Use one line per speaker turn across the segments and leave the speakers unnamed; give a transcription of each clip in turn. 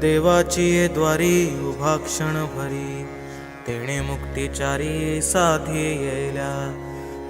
देवाची ये द्वारी उभा क्षण भरी. तेणे मुक्तिचारी साधी येल्या.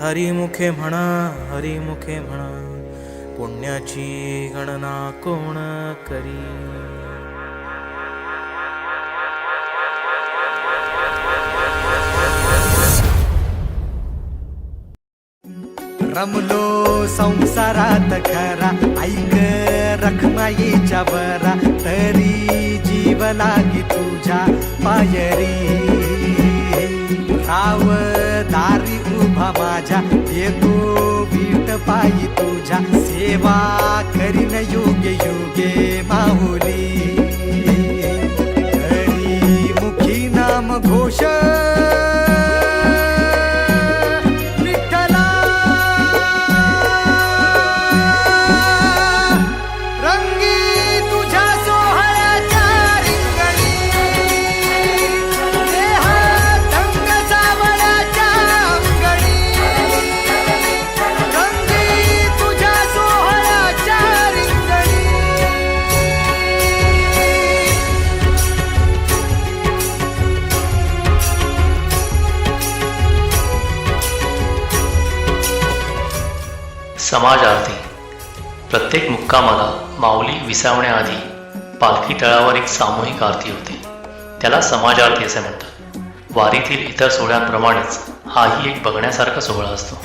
हरिमुखे म्हणा हरिमुखे म्हणा पुण्याची गणना कोण करी?
रमलो संसारात खरा ऐक रखमाईच्या बरा तरी जीव लागी तुझ्या पायरी. राव दारी उभा माझ्या येतो बीट पायी तुझ्या सेवा करीन योगे.
समाज आरती प्रत्येक मुक्कामाला माऊली विसावण्याआधी पालखी तळावर एक सामूहिक आरती होते. त्याला समाज आरती असे म्हणतात. वारीतील इतर सोहळ्यांप्रमाणेच हाही एक बघण्यासारखा सोहळा असतो.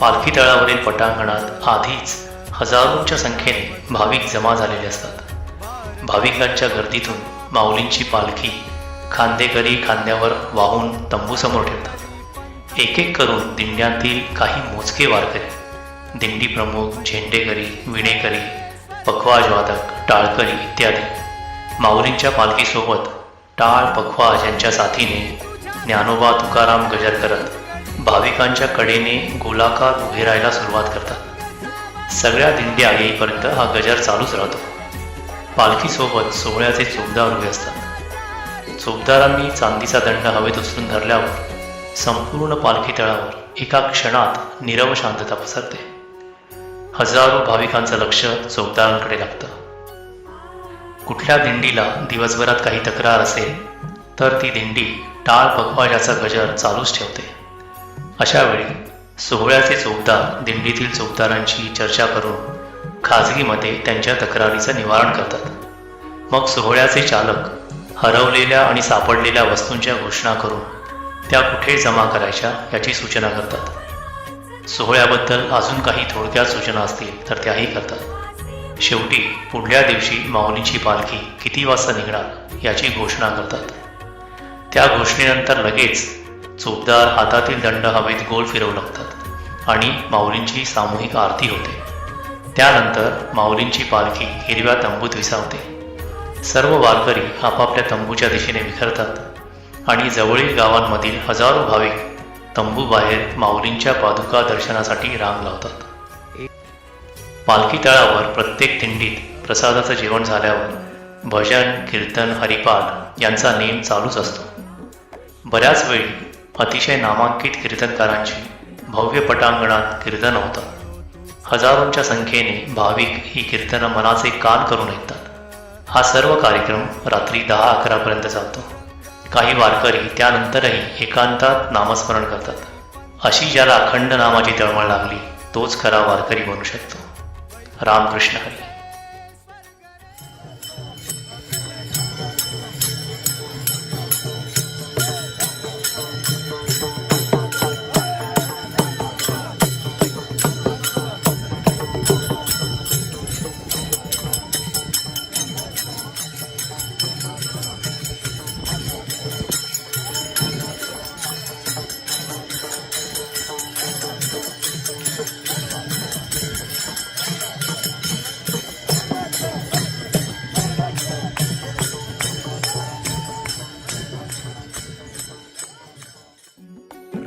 पालखी तळावरील पटांगणात आधीच हजारोंच्या संख्येने भाविक जमा झालेले असतात. भाविकांच्या गर्दीतून माऊलींची पालखी खांदेकरी खांद्यावर वाहून तंबूसमोर ठेवतात. एक एक करून दिंड्यांतील काही मोजके वारकरी दिंडी प्रमुख झेंडेकरी विणेकरी पखवाज वादक टाळकरी इत्यादी. माऊलींच्या पालखीसोबत टाळ पखवाज यांच्या साथीने ज्ञानोबा तुकाराम गजर करत भाविकांच्या कडेने गोलाकार उभे राहायला सुरुवात करतात. सगळ्या दिंड्या येईपर्यंत हा गजर चालूच राहतो. पालखीसोबत सोहळ्याचे चोपदार उभे असतात. चोपदारांनी चांदीचा दंड हवेत उचलून धरल्यावर संपूर्ण पालखी तळावर एका क्षणात नीरव शांतता पसरते. हजारो भाविकांचं लक्ष चौकदारांकडे लागतं. कुठल्या दिंडीला दिवसभरात काही तक्रार असेल तर ती दिंडी टाळ पखवाजाचा गजर चालूच ठेवते. अशावेळी सोहळ्याचे चौकदार दिंडीतील चौकदारांची चर्चा करून खाजगीमध्ये त्यांच्या तक्रारीचं निवारण करतात. मग सोहळ्याचे चालक हरवलेल्या आणि सापडलेल्या वस्तूंच्या घोषणा करून त्या कुठे जमा करायच्या याची सूचना करतात. सोहळ्याबद्दल अजून काही थोडक्यात सूचना असतील तर त्याही करतात. शेवटी पुढल्या दिवशी माऊलीची पालखी किती वाजता निघणार याची घोषणा करतात. त्या घोषणेनंतर लगेच चोपदार हातातील दंड हवेत गोल फिरवू लागतात आणि माऊलींची सामूहिक आरती होते. त्यानंतर माऊलींची पालखी हिरव्या तंबूत विसावते सर्व वारकरी आपापल्या तंबूच्या दिशेने विखरतात आणि जवळील गावांमधील हजारो भाविक तंबू बाहेर माऊलींच्या पादुका दर्शनासाठी रांग लावतात. पालखी तळावर प्रत्येक दिंडीत प्रसादाचं जेवण झाल्यावर भजन कीर्तन हरिपाठ यांचा नेम चालूच असतो. बऱ्याच वेळी अतिशय नामांकित कीर्तनकारांची भव्य पटांगणात कीर्तन होतात. हजारोंच्या संख्येने भाविक ही कीर्तनं मनाचे कान करून ऐकतात. हा सर्व कार्यक्रम रात्री दहा अकरापर्यंत चालतो. काही वारकरी त्यानंतरही एकांतात नामस्मरण करतात. अशी ज्याला अखंड नामाची तळमळ लागली तोच खरा वारकरी बनू शकतो. रामकृष्ण हरी.